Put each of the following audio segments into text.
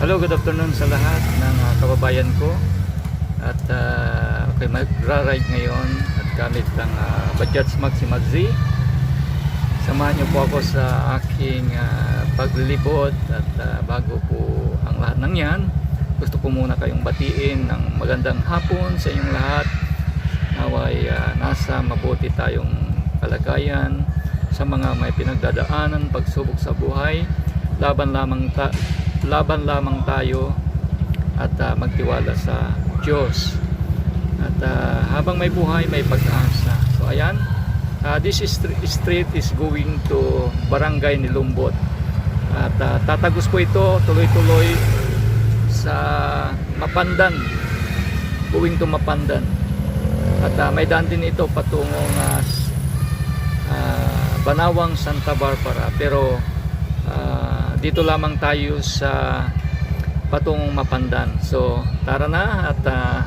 Hello, good afternoon sa lahat ng ah, kababayan ko. At uh, okay, magra-ride ngayon at gamit ang uh, Bajaj Maxima Z. Samahan niyo po ako sa aking ah, paglilibot at ah, bago po ang lahat ng yan, gusto ko muna kayong batiin ng magandang hapon sa inyong lahat. Naway ah, nasa mabuti tayong kalagayan sa mga may pinagdadaanan, pagsubok sa buhay. Laban lamang ta- laban lamang tayo at ah, magtiwala sa Diyos. At ah, habang may buhay, may pag-asa. So ayan, ah, this is str- street is going to Barangay Nilumbot. At ah, tatagos po ito tuloy-tuloy sa Mapandan. Going to Mapandan. At ah, may daan din ito patungong s- ah, Banawang Santa Barbara. Pero dito lamang tayo sa patungong Mapandan. So, tara na at ah,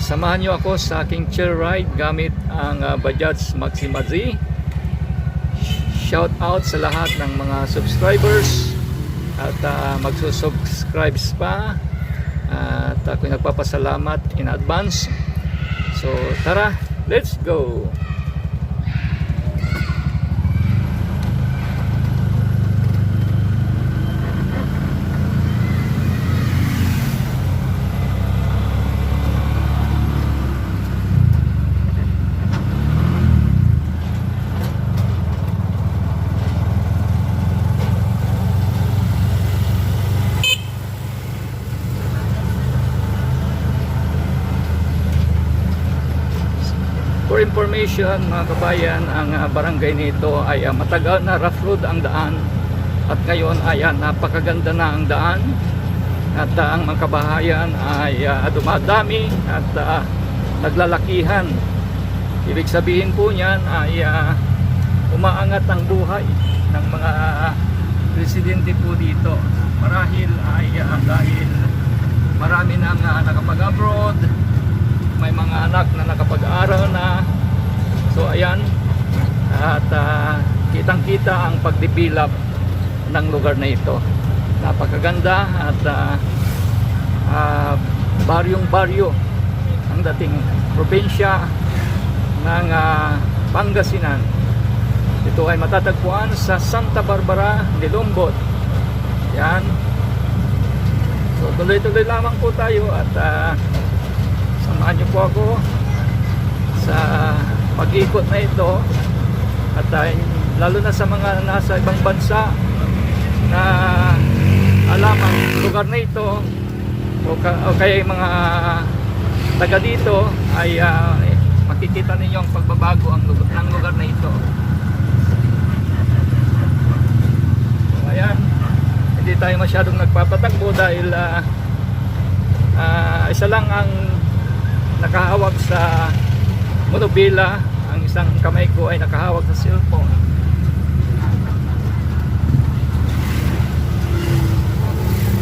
samahan nyo ako sa aking chair ride gamit ang ah, Bajaj Maxima Z. Shout out sa lahat ng mga subscribers at uh, magsusubscribes pa at ako'y nagpapasalamat in advance. So, tara, let's go! Information mga kabayan, ang ah, barangay nito ay ah, matagal na rough road ang daan at ngayon ay ah, napakaganda na ang daan at ah, ang mga kabahayan ay ah, dumadami at ah, naglalakihan. Ibig sabihin po niyan ay ah, umaangat ang buhay ng mga residente po dito. Marahil ay ah, dahil marami nang ah, nakapag-abroad, may mga anak na nakapag-aral na so ayan. At ah, kitang-kita ang pagdevelop ng lugar na ito. Napakaganda at ah, ah, baryong-baryo ang dating probinsya ng ah, Pangasinan. Ito ay matatagpuan sa Santa Barbara, Nilombot. Yan so tuloy-tuloy lamang po tayo at ah, samahan niyo po ako sa pag-ikot na ito. At uh, lalo na sa mga nasa ibang bansa na alam ang lugar na ito o, ka, o kaya mga taga dito ay eh, makikita ninyo ang pagbabago ang lugar, ng lugar na ito. So ayan. Hindi tayo masyadong nagpapatakbo dahil ah, Ah, isa lang ang nakahawak sa monobila ang isang kamay ko ay nakahawak sa cellphone.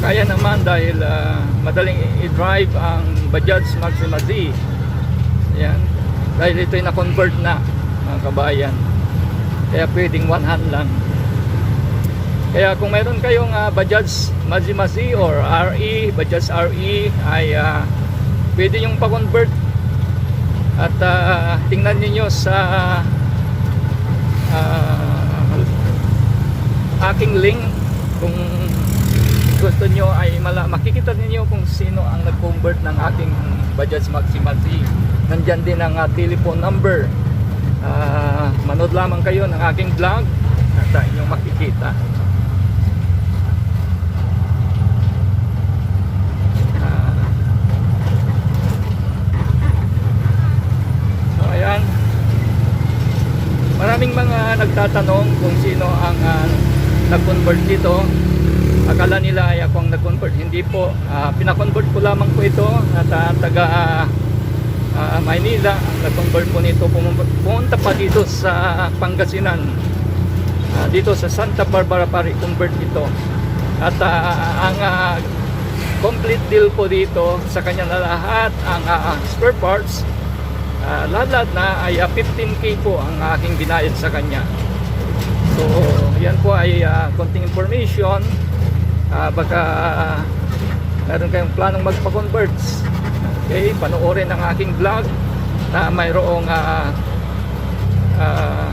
Kaya naman dahil ah, madaling i-drive ang Bajaj Maxima Z yan dahil ito ay na-convert na mga kabayan. Kaya pwedeng one hand lang. Kaya kung mayroon kayong ah, Bajaj Maxima Z or RE, Bajaj RE ay ah, pwede yung pa-convert at ah, tingnan niyo sa ah, aking link kung gusto nyo ay mala makikita niyo kung sino ang nag-convert ng aking Bajaj Maxima Z. Nandyan din ang ah, telephone number. Ah, manood lamang kayo ng aking vlog at ah, inyong makikita. Ah. So ayan. Maraming mga nagtatanong kung sino ang ah, nag-convert dito. Akala nila ay ako ang nag-convert. Hindi po. Ah, pina-convert ko lamang po ito at ah, taga ah, ah, Maynila. Nag-convert po nito pumunta, pa dito sa Pangasinan. Ah, dito sa Santa Barbara pa convert ito. At ah, ang ah, complete deal po dito sa kanya na lahat ang ah, spare parts Ah, lahat na ay ah, 15k po ang aking binayad sa kanya. Yan po ay ah, konting information. Ah, baka meron kayong planong magpa-converts, okay, panoorin ang aking vlog na mayroong ah, ah,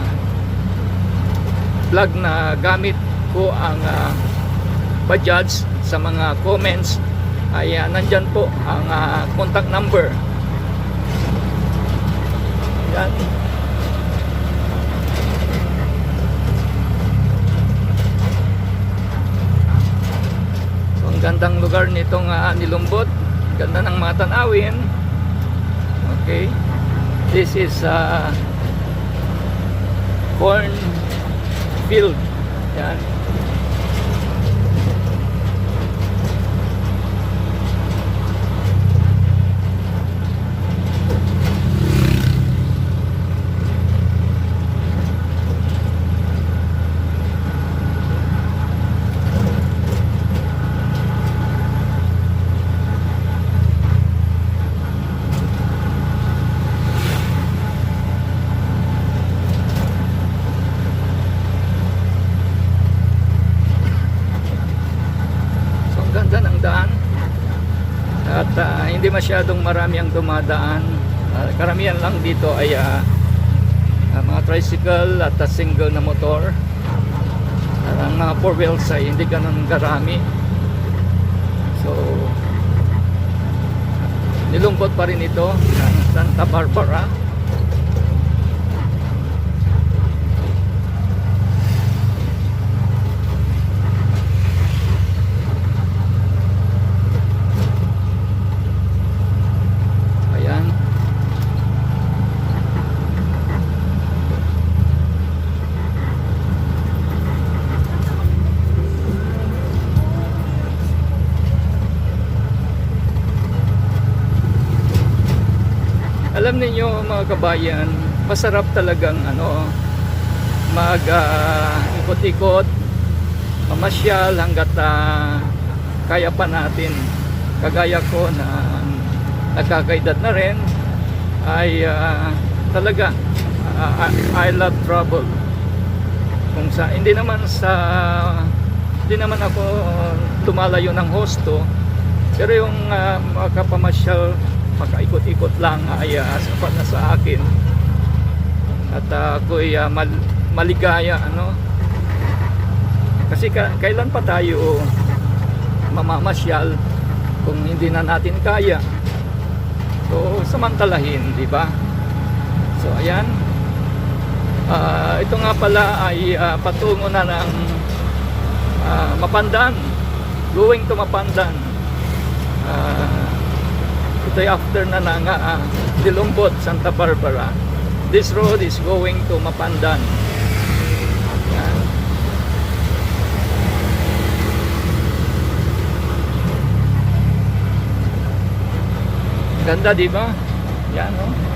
vlog na gamit ko ang ah, Bajaj sa mga comments. Ay ah, nandyan po ang ah, contact number. Yan ang gandang lugar nitong ah, nilumbot. Ganda ng mga tanawin. Okay. This is uh, corn field yan So ang ganda ng daan at ah, hindi masyadong marami ang dumadaan. Ah, karamihan lang dito ay ah, ah, mga tricycle at ah, single na motor. At ang mga four wheels ay hindi ganun karami. So nilungkot pa rin ito ng Santa Barbara. Ayan. Alam niyo mga kabayan, masarap talagang ano mag ah, ikot-ikot, mamasyal hanggat ah, kaya pa natin. Kagaya ko na nagkakaedad na rin ay ah, talaga ah, I, I love travel. Kung sa hindi naman sa hindi naman ako lumalayo ng hosto pero yung uh, makapamasyal makaikot-ikot lang ay uh, sapat na sa akin. At uh, ako'y ah, mal- maligaya ano? Kasi ka- kailan pa tayo mamamasyal kung hindi na natin kaya? So samantalahin di ba? So ayan. Ah, ito nga pala ay ah, patungo na ng ah, Mapandan. Going to Mapandan. Ah, ito ay after na na nga ah, Dilumbot, Santa Barbara. This road is going to Mapandan. Ganda di ba? Yan oh